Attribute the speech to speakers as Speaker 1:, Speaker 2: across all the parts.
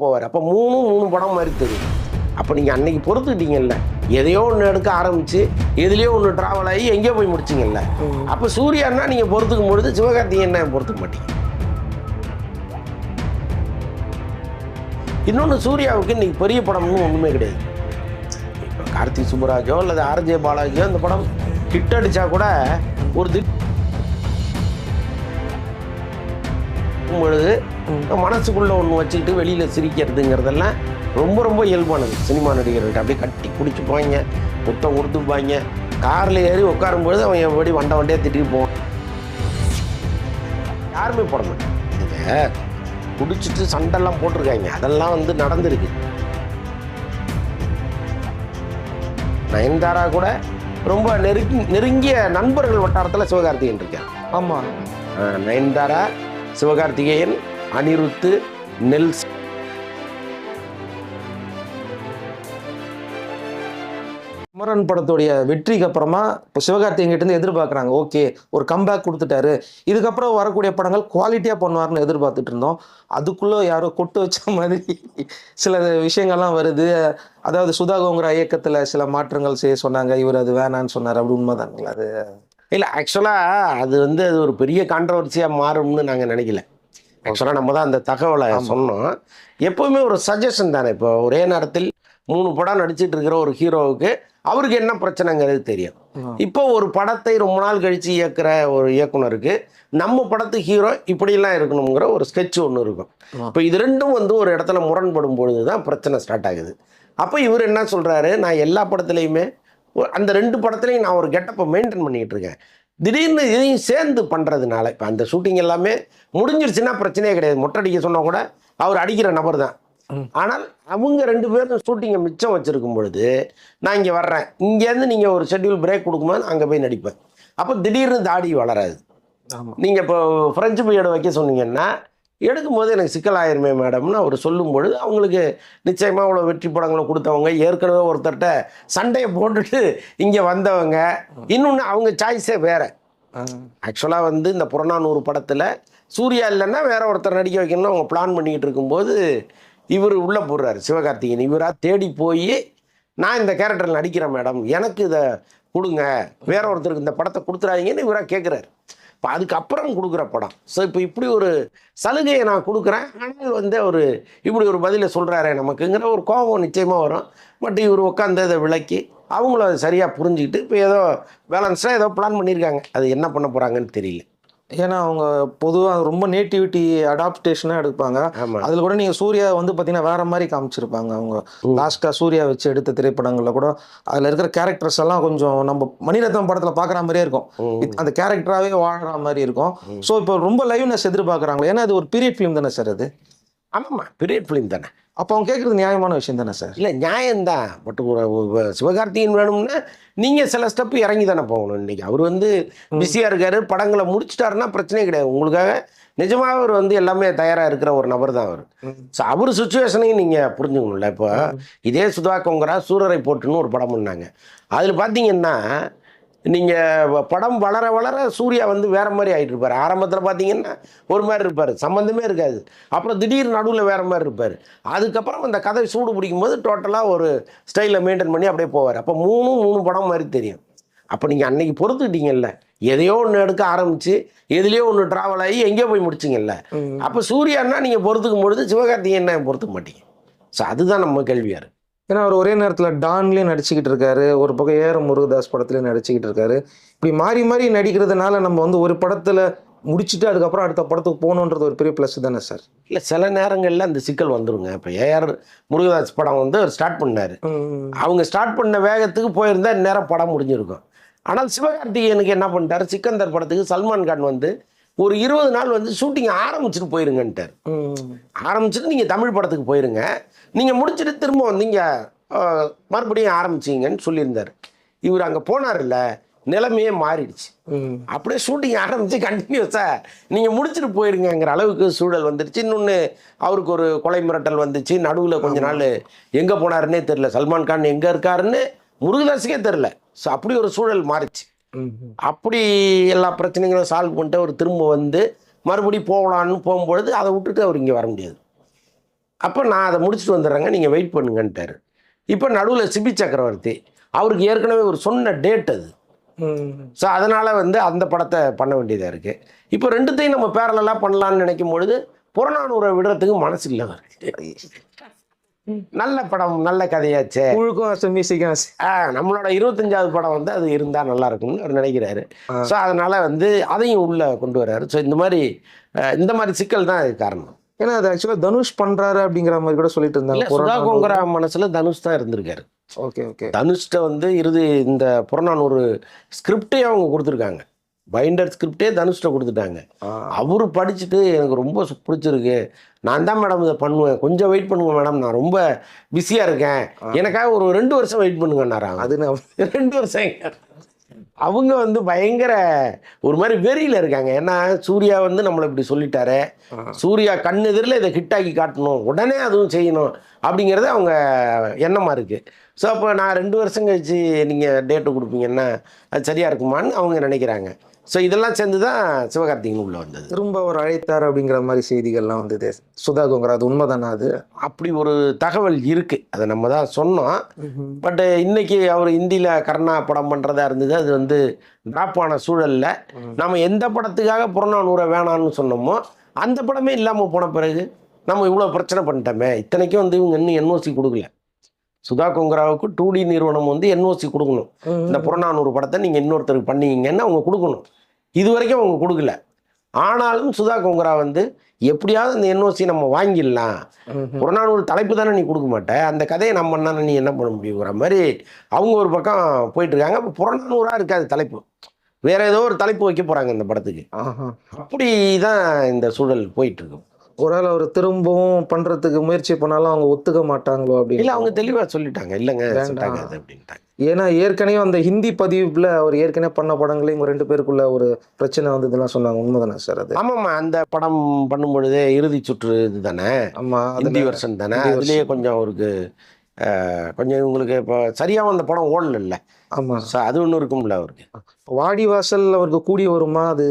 Speaker 1: போவார். அப்போ மூணு மூணு படம் மாதிரி தெரியும். அப்போ நீங்கள் அன்னைக்கு பொறுத்துக்கிட்டீங்கல்ல. எதையோ ஒன்று எடுக்க ஆரம்பிச்சு எதுலேயோ ஒன்று ட்ராவல் ஆகி எங்கேயோ போய் முடிச்சிங்கல்ல. அப்போ சூர்யான்னா நீங்கள் பொறுத்துக்கும் பொழுது சிவகார்த்திகேயனை பொறுத்துக்க மாட்டீங்க. இன்னொன்று சூர்யாவுக்கு இன்னைக்கு பெரிய படம்னு ஒன்றுமே கிடையாது. இப்போ கார்த்திக் சுப்புராஜோ அல்லது ஆர்ஜே பாலாஜியோ அந்த படம் ஹிட் அடித்தா கூட ஒரு திட் பொழுது மனசுக்குள்ளே ஒன்று வச்சுக்கிட்டு வெளியில் சிரிக்கிறதுங்கிறதெல்லாம் ரொம்ப ரொம்ப இயல்பானது. சினிமா நடிகர்கள்ட்ட அப்படியே கட்டி குடிச்சுப்பாங்க முத்தம் கொடுத்துப்பாங்க. காரில் ஏறி உட்காரும்பொழுது அவன் எப்படி வண்டை வண்டையாக திட்டிட்டு போவான். யாருமே போட மாட்டாங்க. இதை குடிச்சிட்டு சண்டெல்லாம் போட்டிருக்காங்க. அதெல்லாம் வந்து நடந்திருக்கு. நயன்தாரா கூட ரொம்ப நெருங்கி நெருங்கிய நண்பர்கள் வட்டாரத்தில் சிவகார்த்திகேயன் இருக்கார்.
Speaker 2: ஆமா.
Speaker 1: அஹ் நயன்தாரா சிவகார்த்திகேயன் அனிருத்து நெல்ஸ்.
Speaker 2: குமரன் படத்துடைய வெற்றிக்கு அப்புறமா இப்போ சிவகார்த்திகிட்டேருந்து எதிர்பார்க்குறாங்க. ஓகே ஒரு கம்பேக் கொடுத்துட்டாரு. இதுக்கப்புறம் வரக்கூடிய படங்கள் குவாலிட்டியாக பண்ணுவார்னு எதிர்பார்த்துட்டு இருந்தோம். அதுக்குள்ளே யாரோ கொட்டு வச்ச மாதிரி சில விஷயங்கள்லாம் வருது. அதாவது சுதாகோங்கிற இயக்கத்தில் சில மாற்றங்கள் செய்ய சொன்னாங்க. இவர் அது வேணான்னு சொன்னார். அப்படி உண்மைதானுங்களா அது?
Speaker 1: இல்லை ஆக்சுவலாக அது வந்து அது ஒரு பெரிய கான்ட்ரவர்சியாக மாறும்னு நாங்கள் நினைக்கல. ஆக்சுவலாக நம்ம தான் அந்த தகவலை சொன்னோம். எப்பவுமே ஒரு சஜஷன் தானே? இப்போ ஒரே நேரத்தில் மூணு படம் நடிச்சிட்டு இருக்கிற ஒரு ஹீரோவுக்கு அவருக்கு என்ன பிரச்சனைங்கிறது தெரியும். இப்போ ஒரு படத்தை ரொம்ப நாள் கழித்து இயக்குற ஒரு இயக்குனருக்கு நம்ம படத்து ஹீரோ இப்படியெல்லாம் இருக்கணுங்கிற ஒரு ஸ்கெட்ச் ஒன்று இருக்கும். இப்போ இது ரெண்டும் வந்து ஒரு இடத்துல முரண்படும் பொழுது தான் பிரச்சனை ஸ்டார்ட் ஆகுது. அப்போ இவர் என்ன சொல்கிறாரு நான் எல்லா படத்துலையுமே அந்த ரெண்டு படத்துலையும் நான் ஒரு கெட்டப்பை மெயின்டைன் பண்ணிக்கிட்டு இருக்கேன். திடீர்னு இதையும் சேர்ந்து பண்ணுறதுனால இப்போ அந்த ஷூட்டிங் எல்லாமே முடிஞ்சிருச்சுன்னா பிரச்சனையே கிடையாது. மொட்டை அடிக்க சொன்னால் கூட அவர் அடிக்கிற நபர் தான். ஆனால் அவங்க ரெண்டு பேரும் ஷூட்டிங்கை மிச்சம் வச்சுருக்கும் பொழுது நான் இங்கே வர்றேன். இங்கேருந்து நீங்கள் ஒரு ஷெட்யூல் பிரேக் கொடுக்கும்போது அங்கே போய் நடிப்பேன். அப்போ திடீர்னு தாடி வளராது. நீங்கள் இப்போ ஃப்ரெஞ்சு பீரியட் வைக்க சொன்னீங்கன்னா எடுக்கும்போது எனக்கு சிக்கல் ஆயிருமே மேடம்னு அவர் சொல்லும் பொழுது அவங்களுக்கு நிச்சயமாக அவ்வளோ வெற்றி படங்களை கொடுத்தவங்க ஏற்கனவே ஒருத்தர்கிட்ட சண்டையை போட்டுட்டு இங்கே வந்தவங்க. இன்னொன்று அவங்க சாய்ஸே வேறு. ஆக்சுவலாக வந்து இந்த புறநானூறு படத்தில் சூர்யா இல்லைன்னா வேற ஒருத்தர் நடிக்க வைக்கணும்னு அவங்க பிளான் பண்ணிக்கிட்டு இருக்கும்போது இவர் உள்ளே போடுறாரு சிவகார்த்திகேயன். இவராக தேடி போய் நான் இந்த கேரக்டரில் நடிக்கிறேன் மேடம். எனக்கு இதை கொடுங்க. வேற ஒருத்தருக்கு இந்த படத்தை கொடுத்துறாதீங்கன்னு இவராக கேட்குறாரு இப்போ அதுக்கப்புறம் கொடுக்குற படம். ஸோ இப்போ இப்படி ஒரு சலுகையை நான் கொடுக்குறேன். ஆனால் வந்து ஒரு இப்படி ஒரு பதிலை சொல்கிறாரே நமக்குங்கிற ஒரு கோபம் நிச்சயமாக வரும். பட் இவர் உட்காந்து அதை விளக்கி அவங்களும் அதை சரியாக புரிஞ்சுக்கிட்டு இப்போ ஏதோ பேலன்ஸாக ஏதோ பிளான் பண்ணியிருக்காங்க. அது என்ன பண்ண போகிறாங்கன்னு தெரியல.
Speaker 2: ஏன்னா அவங்க பொதுவாக ரொம்ப நேட்டிவிட்டி அடாப்டேஷனாக எடுப்பாங்க.
Speaker 1: ஆமாம்
Speaker 2: அதில் கூட நீங்கள் சூர்யா வந்து பார்த்தீங்கன்னா வேற மாதிரி காமிச்சிருப்பாங்க அவங்க. லாஸ்ட்டாக சூர்யா வச்சு எடுத்த திரைப்படங்களில் கூட அதில் இருக்கிற கேரக்டர்ஸ் எல்லாம் கொஞ்சம் நம்ம மணிரத்னம் படத்தில் பார்க்குற மாதிரியே இருக்கும். அந்த கேரக்டராகவே வாழ்கிற மாதிரி இருக்கும். ஸோ இப்போ ரொம்ப லைவ்னஸ் எதிர்பார்க்குறாங்களே ஏன்னா அது ஒரு பீரியட் ஃபிலிம் தானே சார் அது?
Speaker 1: ஆமாம்மா. பீரியட் ஃபிலிம் தானே.
Speaker 2: அப்போ அவங்க கேட்குறது நியாயமான விஷயம் தானே சார்?
Speaker 1: இல்லை நியாயம்தான். பட் சிவகார்த்திகேயன் வேணும்னா நீங்கள் சில ஸ்டெப்பு இறங்கி தானே போகணும் இன்னைக்கு. அவர் வந்து பிஸியாக இருக்காரு படங்களை முடிச்சிட்டாருன்னா பிரச்சனையே கிடையாது. உங்களுக்காக நிஜமாக அவர் வந்து எல்லாமே தயாராக இருக்கிற ஒரு நபர் தான் அவர் ஸோ அவர் சுச்சுவேஷனையும் நீங்கள் புரிஞ்சுக்கணும்ல. இப்போ இதே சுதா கொங்கரா சூரரை போட்டுன்னு ஒரு படம் பண்ணாங்க. அதில் பார்த்தீங்கன்னா நீங்கள் படம் வளர வளர சூர்யா வந்து வேற மாதிரி ஆகிட்டு இருப்பார். ஆரம்பத்தில் பார்த்தீங்கன்னா ஒரு மாதிரி இருப்பார். சம்மந்தமே இருக்காது. அப்புறம் திடீர் நடுவில் வேற மாதிரி இருப்பார். அதுக்கப்புறம் அந்த கதை சூடு பிடிக்கும் போது டோட்டலாக ஒரு ஸ்டைலில் மெயின்டைன் பண்ணி அப்படியே போவார். அப்போ மூணு மூணு படம் மாதிரி தெரியும். அப்போ நீங்கள் அன்னைக்கு பொறுத்துக்கிட்டீங்கல்ல. எதையோ ஒன்று எடுக்க ஆரம்பிச்சு எதுலேயோ ஒன்று ட்ராவல் ஆகி எங்கேயோ போய் முடிச்சிங்கல்ல. அப்போ சூர்யான்னா நீங்கள் பொறுத்துக்கும் பொழுது சிவகார்த்திகேயனை பொறுத்துக்க மாட்டீங்க? ஸோ அதுதான் நம்ம கேள்வியாக இருக்கு.
Speaker 2: ஏன்னா அவர் ஒரே நேரத்தில் டான்லேயும் நடிச்சுக்கிட்டு இருக்காரு. ஒரு பக்கம் ஏற முருகதாஸ் படத்துலையும் நடிச்சுக்கிட்டு இருக்காரு. இப்படி மாறி மாறி நடிக்கிறதுனால நம்ம வந்து ஒரு படத்தில் முடிச்சுட்டு அதுக்கப்புறம் அடுத்த படத்துக்கு போகணுன்றது ஒரு பெரிய ப்ளஸ் தானே சார்
Speaker 1: இல்லை சில நேரங்களில் அந்த சிக்கல் வந்துருங்க. இப்போ ஏஆர் முருகதாஸ் படம் வந்து அவர் ஸ்டார்ட் பண்ணார். அவங்க ஸ்டார்ட் பண்ண வேகத்துக்கு போயிருந்தா நேரம் படம் முடிஞ்சிருக்கும். ஆனால் சிவகார்த்திகேயனுக்கு என்ன பண்ணிட்டாரு? சிக்கந்தர் படத்துக்கு சல்மான் கான் வந்து ஒரு இருபது நாள் வந்து ஷூட்டிங் ஆரம்பிச்சுட்டு போயிருங்கன்ட்டார். ஆரம்பிச்சுட்டு நீங்கள் தமிழ் படத்துக்கு போயிருங்க. நீங்கள் முடிச்சுட்டு திரும்ப வந்தீங்க மறுபடியும் ஆரம்பிச்சிங்கன்னு சொல்லியிருந்தார். இவர் அங்கே போனார்ல நிலைமையே மாறிடுச்சு. அப்படியே ஷூட்டிங் ஆரம்பித்து கண்டினியூஸாக நீங்கள் முடிச்சுட்டு போயிருங்கங்கிற அளவுக்கு சூழல் வந்துடுச்சு. இன்னொன்று அவருக்கு ஒரு கொலை மிரட்டல் வந்துச்சு. நடுவில் கொஞ்ச நாள் எங்கே போனாருன்னே தெரில சல்மான் கான் எங்கே இருக்காருன்னு முருகதாஸுக்கே தெரில ஸோ அப்படி ஒரு சூழல் மாறிச்சு. அப்படி எல்லா பிரச்சனைகளும் சால்வ் பண்ணிட்டு அவர் திரும்ப வந்து மறுபடியும் போகலான்னு போகும்பொழுது அதை விட்டுட்டு அவர் இங்கே வர முடியாது. அப்போ நான் அதை முடிச்சுட்டு வந்துடுறேங்க நீங்கள் வெயிட் பண்ணுங்கன்ட்டாரு. இப்போ நடுவில் சிபி சக்கரவர்த்தி அவருக்கு ஏற்கனவே ஒரு சொன்ன டேட் அது. ஸோ அதனால் வந்து அந்த படத்தை பண்ண வேண்டியதாக இருக்குது இப்போ ரெண்டுத்தையும் நம்ம பேரலாக பண்ணலான்னு நினைக்கும் பொழுது புறநானூரை விடுறதுக்கு மனசு இல்லை அவருக்கு. நல்ல படம் நல்ல கதையாச்சே.
Speaker 2: முழுக்கும் மியூசிக்கும்
Speaker 1: நம்மளோட இருபத்தஞ்சாவது படம் வந்து அது இருந்தால் நல்லா இருக்கும்னு அவர் நினைக்கிறாரு. ஸோ அதனால் வந்து அதையும் உள்ளே கொண்டு வர்றாரு. ஸோ இந்த மாதிரி இந்த மாதிரி சிக்கல் தான் இது காரணம்.
Speaker 2: ஏன்னா அது ஆக்சுவலாக தனுஷ் பண்றாரு அப்படிங்கிற மாதிரி கூட சொல்லிட்டு இருந்தாங்க.
Speaker 1: சுதா கோங்கரா மனசில் தனுஷ் தான் இருந்திருக்காரு.
Speaker 2: Okay okay.
Speaker 1: தனுஷ்ட வந்து இறுதி இந்த புறநானூறு ஸ்கிரிப்டே அவங்க கொடுத்துருக்காங்க. பைண்டர் ஸ்கிரிப்டே தனுஷ்ட கொடுத்துட்டாங்க. அவர் படிச்சுட்டு எனக்கு ரொம்ப பிடிச்சிருக்கு. நான் தான் மேடம் இதை பண்ணுவேன். கொஞ்சம் வெயிட் பண்ணுங்க மேடம். நான் ரொம்ப பிஸியாக இருக்கேன். எனக்காக ஒரு ரெண்டு வருஷம் வெயிட் பண்ணுங்கன்னாராங்க
Speaker 2: அது நான்
Speaker 1: ரெண்டு வருஷம்? அவங்க வந்து பயங்கர ஒரு மாதிரி வெறியில் இருக்காங்க. ஏன்னா சூர்யா வந்து நம்மளை இப்படி சொல்லிட்டாரு. சூர்யா கண் எதிரில் இதை ஹிட்டாக்கி காட்டணும். உடனே அதுவும் செய்யணும். அப்படிங்கிறது அவங்க எண்ணமாக இருக்குது ஸோ அப்போ நான் ரெண்டு வருஷம் கழிச்சு நீங்கள் டேட்டு கொடுப்பீங்கன்னா அது சரியாக இருக்குமான்னு அவங்க நினைக்கிறாங்க. ஸோ இதெல்லாம் சேர்ந்து தான் சிவகார்த்திகேயன் உள்ள வந்தது.
Speaker 2: திரும்ப அவர் அழைத்தார் அப்படிங்கிற மாதிரி செய்திகள்லாம் வந்தது சுதா கோங்கரா அது உண்மைதானா அது?
Speaker 1: அப்படி ஒரு தகவல் இருக்குது அதை நம்ம தான் சொன்னோம். பட் இன்னைக்கு அவர் இந்தியில் கர்ணா படம் பண்ணுறதா இருந்தது. அது வந்து ட்ராப் ஆன சூழலில் நம்ம எந்த படத்துக்காக புறநானூரை வேணான்னு சொன்னோமோ அந்த படமே இல்லாமல் போன பிறகு நம்ம இவ்வளோ பிரச்சனை பண்ணிட்டோமே. இத்தனைக்கும் வந்து இவங்க இன்னும் என்ஓசி கொடுக்கல. சுதா கொங்கராவுக்கு டூ டி நிறுவனம் வந்து என்ஓசி கொடுக்கணும். இந்த புறநானூறு படத்தை நீங்கள் இன்னொருத்தருக்கு பண்ணீங்கன்னு அவங்க கொடுக்கணும். இது வரைக்கும் அவங்க கொடுக்கல. ஆனாலும் சுதா கொங்கரா வந்து எப்படியாவது அந்த என்ஓசி நம்ம வாங்கிடலாம். புறநானூறு தலைப்பு தானே நீ கொடுக்க மாட்ட. அந்த கதையை நம்ம பண்ணா நீ என்ன பண்ண முடியுங்கிற மாதிரி அவங்க ஒரு பக்கம் போயிட்டு இருக்காங்க அப்போ புறநானூறாக இருக்காது தலைப்பு. வேற ஏதோ ஒரு தலைப்பு வைக்க போறாங்க இந்த படத்துக்கு. அப்படி தான் இந்த சூழல் போயிட்டு இருக்கு
Speaker 2: ஒருவேளை அவர் திரும்பவும் பண்றதுக்கு முயற்சி பண்ணாலும் அவங்க ஒத்துக்க மாட்டாங்களோ
Speaker 1: இல்ல
Speaker 2: அப்படின்னு
Speaker 1: அவங்க தெளிவா சொல்லிட்டாங்க. இல்லைங்க அப்படின்ட்டாங்க.
Speaker 2: ஏன்னா ஏற்கனவே அந்த ஹிந்தி பதிவுல அவர் ஏற்கனவே பண்ண படங்களே இவங்க ரெண்டு பேருக்குள்ள ஒரு பிரச்சனை வந்ததுலாம் சொன்னாங்க. உண்மைதானே சார் அது?
Speaker 1: ஆமாம்மா அந்த படம் பண்ணும் பொழுதே இறுதி சுற்று இது தானே
Speaker 2: ஆமா
Speaker 1: ஹிந்தி வெர்ஷன் தானே? அதுலயே கொஞ்சம் அவருக்கு கொஞ்சம் இவங்களுக்கு இப்போ சரியாகவும் அந்த படம் ஓடல
Speaker 2: ஆமா.
Speaker 1: ஸோ அது ஒன்று இருக்கும்ல அவருக்கு.
Speaker 2: வாடிவாசல் அவருக்கு கூடி வருமா அது?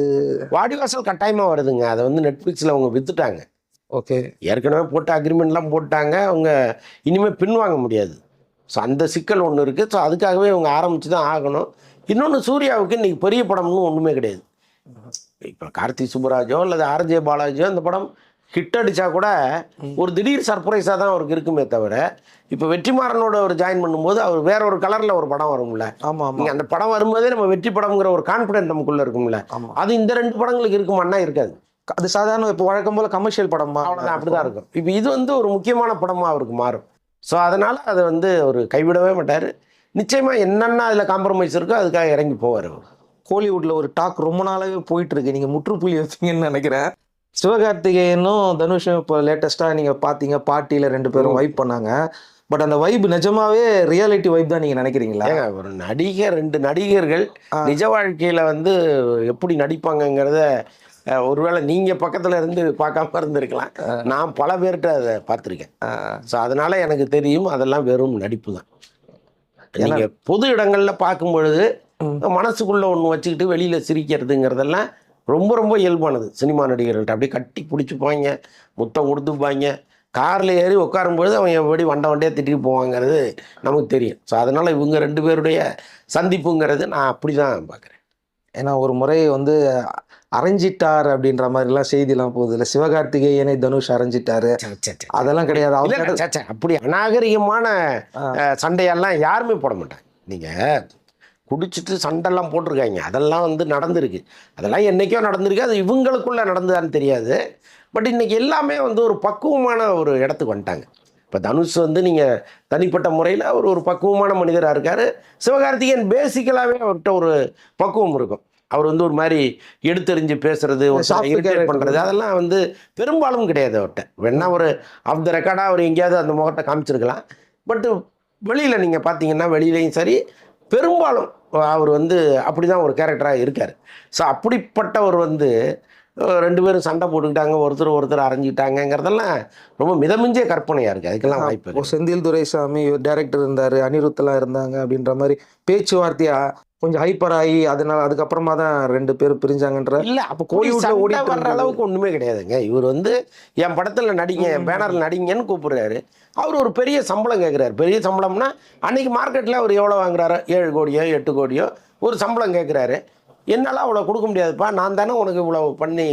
Speaker 1: வாடிவாசல் கட்டாயமாக வருதுங்க. அதை வந்து நெட்ஃப்ளிக்ஸில் அவங்க வித்துட்டாங்க.
Speaker 2: ஓகே
Speaker 1: ஏற்கனவே போட்ட அக்ரிமெண்ட்லாம் போட்டாங்க. அவங்க இனிமேல் பின்வாங்க முடியாது. ஸோ அந்த சிக்கல் ஒன்று இருக்குது ஸோ அதுக்காகவே அவங்க ஆரம்பித்து தான் ஆகணும். இன்னொன்று சூர்யாவுக்கு இன்னைக்கு பெரிய படம்னு ஒன்றுமே கிடையாது. இப்போ கார்த்தி சுப்பராஜோ அல்லது ஆர்ஜே பாலாஜியோ அந்த படம் ஹிட் அடித்தா கூட ஒரு திடீர் சர்ப்ரைஸாக தான் அவருக்கு இருக்குமே தவிர இப்போ வெற்றிமாறனோட அவர் ஜாயின் பண்ணும்போது அவர் வேற ஒரு கலரில் ஒரு படம் வரும்ல.
Speaker 2: ஆமா ஆமா.
Speaker 1: நீங்கள் அந்த படம் வரும்போதே நம்ம வெற்றி படம்ங்கிற ஒரு கான்ஃபிடென்ட் நமக்குள்ளே இருக்கும்ல. அது இந்த ரெண்டு படங்களுக்கு இருக்குமான்னா இருக்காது.
Speaker 2: அது சாதாரண இப்போ வழக்கம் போல கமர்ஷியல் படமா?
Speaker 1: அவ்வளோதான் அப்படிதான் இருக்கும். இப்போ இது வந்து ஒரு முக்கியமான படமாக அவருக்கு மாறும். ஸோ அதனால் அதை வந்து அவர் கைவிடவே மாட்டார். நிச்சயமாக என்னென்ன அதில் காம்ப்ரமைஸ் இருக்கோ அதுக்காக இறங்கி போவார்
Speaker 2: கோலிவுட்ல ஒரு டாக் ரொம்ப நாளாவே போயிட்டு இருக்கு நீங்க முற்றுப்புள்ளி வைப்பீங்கன்னு நினைக்கிறேன். சிவகார்த்திகேயனும் தனுஷும் இப்போ லேட்டஸ்டா நீங்க பாத்தீங்க பார்ட்டியில ரெண்டு பேரும் வைப் பண்ணாங்க. பட் அந்த வைப் நிஜமாவே ரியாலிட்டி வைப் தான் நீங்க நினைக்கிறீங்களா?
Speaker 1: ஒரு நடிகர் ரெண்டு நடிகர்கள். நிஜ வாழ்க்கையில் வந்து எப்படி நடிப்பாங்கங்கிறத ஒருவேளை நீங்கள் பக்கத்தில் இருந்து பார்க்காம இருந்திருக்கலாம். நான் பல பேர்கிட்ட அதை பார்த்துருக்கேன். ஸோ அதனால் எனக்கு தெரியும் அதெல்லாம் வெறும் நடிப்பு தான். நீங்கள் பொது இடங்களில் பார்க்கும் பொழுது
Speaker 2: ம்.
Speaker 1: மனசுக்குள்ளே ஒன்று வச்சுக்கிட்டு வெளியில் சிரிக்கிறதுங்கிறதெல்லாம் ரொம்ப ரொம்ப இயல்பானது. சினிமா நடிகர்கள்ட்ட அப்படியே கட்டி பிடிச்சிப்பாங்க முத்தம் கொடுத்துப்பாங்க காரில் ஏறி உட்காரும்பொழுது அவன் எப்படி வண்டை வண்டையாக திட்டிட்டு போவாங்கிறது நமக்கு தெரியும். ஸோ அதனால் இவங்க ரெண்டு பேருடைய சந்திப்புங்கிறது நான் அப்படி தான் பார்க்குறேன்.
Speaker 2: ஏன்னா ஒரு முறை வந்து அரைஞ்சிட்டார் அப்படின்ற மாதிரிலாம் செய்திலாம் போகுது. இல்லை சிவகார்த்திகேயனை தனுஷ் அரைஞ்சிட்டாரு. அதெல்லாம் கிடையாது. அவங்க
Speaker 1: அப்படி அநாகரிகமான சண்டையெல்லாம் யாருமே போட மாட்டாங்க. நீங்கள் குடிச்சிட்டு சண்டைலாம் போட்டிருக்காங்க. அதெல்லாம் வந்து நடந்திருக்கு. அதெல்லாம் என்னைக்கோ நடந்திருக்கு. அது இவங்களுக்குள்ள நடந்ததான்னு தெரியாது. பட் இன்னைக்கு எல்லாமே வந்து ஒரு பக்குவமான ஒரு இடத்துக்கு வந்துட்டாங்க. இப்போ தனுஷ் வந்து நீங்கள் தனிப்பட்ட முறையில் அவர் ஒரு பக்குவமான மனிதராக இருக்கார். சிவகார்த்திகேயன் பேசிக்கலாகவே அவர்கிட்ட ஒரு பக்குவம் இருக்கும். அவர் வந்து ஒரு மாதிரி எடுத்தெறிஞ்சு பேசுறது இரிட்டேட். பண்ணுறது அதெல்லாம் வந்து பெரும்பாலும் கிடையாது அவர்கிட்ட. வேணா ஒரு ஆஃப் த ரெக்கார்டாக அவர் எங்கேயாவது அந்த முகத்தை காமிச்சிருக்கலாம். பட் வெளியில் நீங்கள் பார்த்தீங்கன்னா வெளியிலையும் சரி பெரும்பாலும் அவர் வந்து அப்படி தான் ஒரு கேரக்டராக இருக்கார். ஸோ அப்படிப்பட்டவர் வந்து ரெண்டு பேரும் சண்டை போட்டுக்கிட்டாங்க ஒருத்தர் ஒருத்தர் அரைஞ்சிக்கிட்டாங்கங்கிறதெல்லாம் ரொம்ப மிதமிஞ்சிய கற்பனையாக இருக்குது அதுக்கெல்லாம் வாய்ப்பு
Speaker 2: செந்தில் துரைசாமி டைரக்டர் இருந்தாரு அனிருத்தெல்லாம் இருந்தாங்க அப்படின்ற மாதிரி பேச்சுவார்த்தையா கொஞ்சம் ஹைப்பர் ஆகி அதனால அதுக்கப்புறமா தான் ரெண்டு பேரும் பிரிஞ்சாங்கன்ற
Speaker 1: இல்ல அப்ப சண்டை
Speaker 2: ஓடிட்டு
Speaker 1: வர்ற. அளவுக்கு ஒண்ணுமே கிடையாதுங்க. இவர் வந்து என் படத்துல நடிங்க என் பேனர்ல நடிங்கன்னு கூப்பிடுறாரு. அவர் ஒரு பெரிய சம்பளம் கேட்குறாரு பெரிய சம்பளம்னா அன்னைக்கு மார்க்கெட்ல அவர் எவ்வளவு வாங்குறாரு? ஏழு கோடியோ எட்டு கோடியோ ஒரு சம்பளம் கேட்குறாரு என்னால் அவ்வளோ கொடுக்க முடியாதுப்பா. நான் தானே உனக்கு இவ்வளோ பண்ணி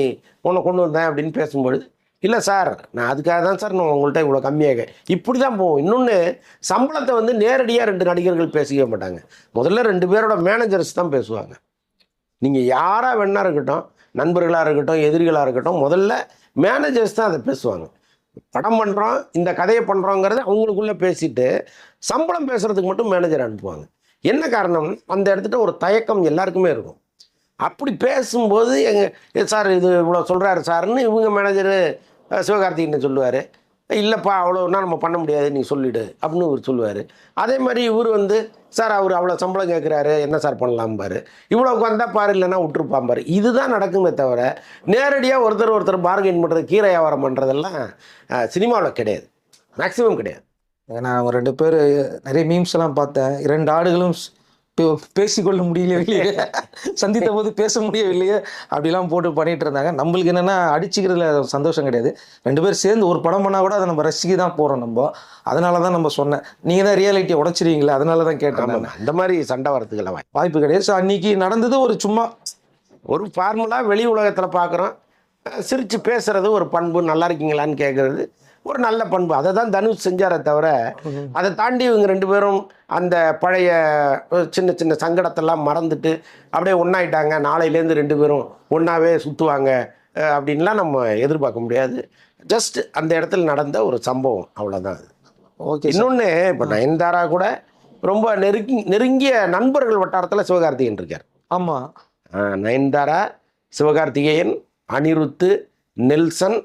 Speaker 1: உன்னை கொண்டு வந்தேன் அப்படின்னு பேசும்பொழுது இல்லை சார் நான் அதுக்காக தான் சார் நான் உங்கள்கிட்ட இவ்வளோ கம்மியாக இப்படி தான் போவோம் இன்னொன்று சம்பளத்தை வந்து நேரடியாக ரெண்டு நடிகர்கள் பேசிக்க மாட்டாங்க. முதல்ல ரெண்டு பேரோட மேனேஜர்ஸ் தான் பேசுவாங்க. நீங்கள் யாராக வேணா இருக்கட்டும் நண்பர்களாக இருக்கட்டும் எதிரிகளாக இருக்கட்டும் முதல்ல மேனேஜர்ஸ் தான் அதை பேசுவாங்க. படம் பண்ணுறோம் இந்த கதையை பண்ணுறோங்கிறத அவங்களுக்குள்ளே பேசிட்டு சம்பளம் பேசுகிறதுக்கு மட்டும் மேனேஜர் அனுப்புவாங்க. என்ன காரணம்? அந்த இடத்துல ஒரு தயக்கம் எல்லாருக்குமே இருக்கும். அப்படி பேசும்போது எங்கள் சார் இது இவ்வளோ சொல்கிறாரு சார்னு இவங்க மேனேஜரு சிவகார்த்திகிட்ட சொல்லுவார். இல்லைப்பா அவ்வளோனா நம்ம பண்ண முடியாது நீ சொல்லிவிடு அப்படின்னு இவர் சொல்லுவார். அதே மாதிரி இவர் வந்து சார் அவர் அவ்வளோ சம்பளம் கேட்குறாரு என்ன சார் பண்ணலாம் பாரு இவ்வளோக்கு வந்தால் பாரு இல்லைன்னா விட்டுருப்பான் பாரு இதுதான் நடக்குமே தவிர நேரடியாக ஒருத்தர் ஒருத்தர் பார்கெயின் பண்ணுறது கீரை வியாபாரம் பண்ணுறதெல்லாம் சினிமாவில் கிடையாது. மேக்ஸிமம் கிடையாது.
Speaker 2: நான் ரெண்டு பேர் நிறைய மீம்ஸ் எல்லாம் பார்த்தேன். இரண்டு ஆடுகளும் பேசிக்கொள்ள முடியலையே சந்தித்த போது பேச முடியவில்லையே அப்படிலாம் போட்டு பண்ணிட்டு இருந்தாங்க நம்மளுக்கு என்னன்னா அடிச்சுக்கிறதுல சந்தோஷம் கிடையாது. ரெண்டு பேரும் சேர்ந்து ஒரு படம் பண்ணா கூட அதை நம்ம ரசிக்க தான் போறோம் நம்ம. அதனால தான் நம்ம சொன்னேன். நீங்க தான் ரியாலிட்டியை உடைச்சிருவீங்களா அதனால தான் கேட்டேன்.
Speaker 1: அந்த மாதிரி சண்டை வரத்துக்கெல்லாம் வாய்ப்பு
Speaker 2: கிடையாது. ஸோ அன்னைக்கு நடந்தது ஒரு சும்மா
Speaker 1: ஒரு ஃபார்முலா வெளி உலகத்தில் பார்க்குறோம் சிரித்து பேசுறது ஒரு பண்பு. நல்லா இருக்கீங்களான்னு கேட்குறது ஒரு நல்ல பண்பு. அதை தான் தனுஷ் செஞ்சாரே தவிர அதை தாண்டி இவங்க ரெண்டு பேரும் அந்த பழைய சின்ன சின்ன சங்கடத்தெல்லாம் மறந்துட்டு அப்படியே ஒன்றாயிட்டாங்க நாளையிலேருந்து ரெண்டு பேரும் ஒன்றாவே சுற்றுவாங்க அப்படின்லாம் நம்ம எதிர்பார்க்க முடியாது. ஜஸ்ட் அந்த இடத்துல நடந்த ஒரு சம்பவம். அவ்வளோதான் அது.
Speaker 2: ஓகே
Speaker 1: இன்னொன்று இப்போ நயன்தாரா கூட ரொம்ப நெருங்கி நெருங்கிய நண்பர்கள் வட்டாரத்தில் சிவகார்த்திகேயன் இருக்கார்.
Speaker 2: ஆமா.
Speaker 1: ஆ, நயன்தாரா சிவகார்த்திகேயன் அனிருத்து நெல்சன்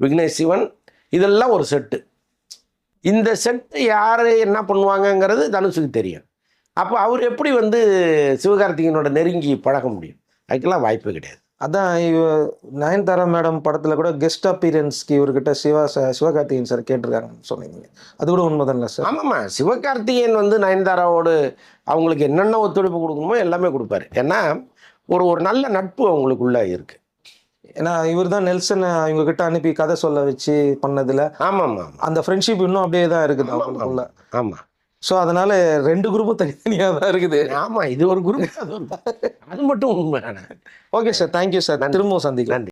Speaker 1: விக்னேஷ் சிவன் இதெல்லாம் ஒரு செட்டு. இந்த செட்டு யார் என்ன பண்ணுவாங்கங்கிறது தனுஷுக்கு தெரியும். அப்போ அவர் எப்படி வந்து சிவகார்த்திகேயனோட நெருங்கி பழக முடியும்? அதுக்கெல்லாம் வாய்ப்பு கிடையாது.
Speaker 2: அதான் நயன்தாரா மேடம் படத்துல கூட கெஸ்ட் அப்பீரியன்ஸ்க்கு இவர்கிட்ட சிவா சிவகார்த்திகேயன் சார் கேட்டிருக்காங்கன்னு சொன்னீங்க. அது கூட உண்மைதான்ல சார்
Speaker 1: ஆமாம்மா. சிவகார்த்திகேயன் வந்து நயன்தாராவோடு அவங்களுக்கு என்னென்ன ஒத்துழைப்பு கொடுக்கணுமோ எல்லாமே கொடுப்பாரு. ஏன்னா ஒரு ஒரு நல்ல நட்பு அவங்களுக்குள்ள இருக்கு.
Speaker 2: ஏன்னா இவர் தான் நெல்சன் இவங்க கிட்ட அனுப்பி கதை சொல்ல வச்சு பண்ணதுல
Speaker 1: ஆமாம்
Speaker 2: அந்த ஃப்ரெண்ட்ஷிப் இன்னும் அப்படியே தான் இருக்குது அவங்களுக்குள்ள.
Speaker 1: ஆமாம்
Speaker 2: ஸோ அதனால ரெண்டு குரூப்பும் தனித்தனியாக தான் இருக்குது.
Speaker 1: ஆமாம் இது ஒரு குரூப் அது மட்டும் உண்மை
Speaker 2: ஓகே சார் தேங்க்யூ சார் திரும்பவும் சந்திக்கலாம்.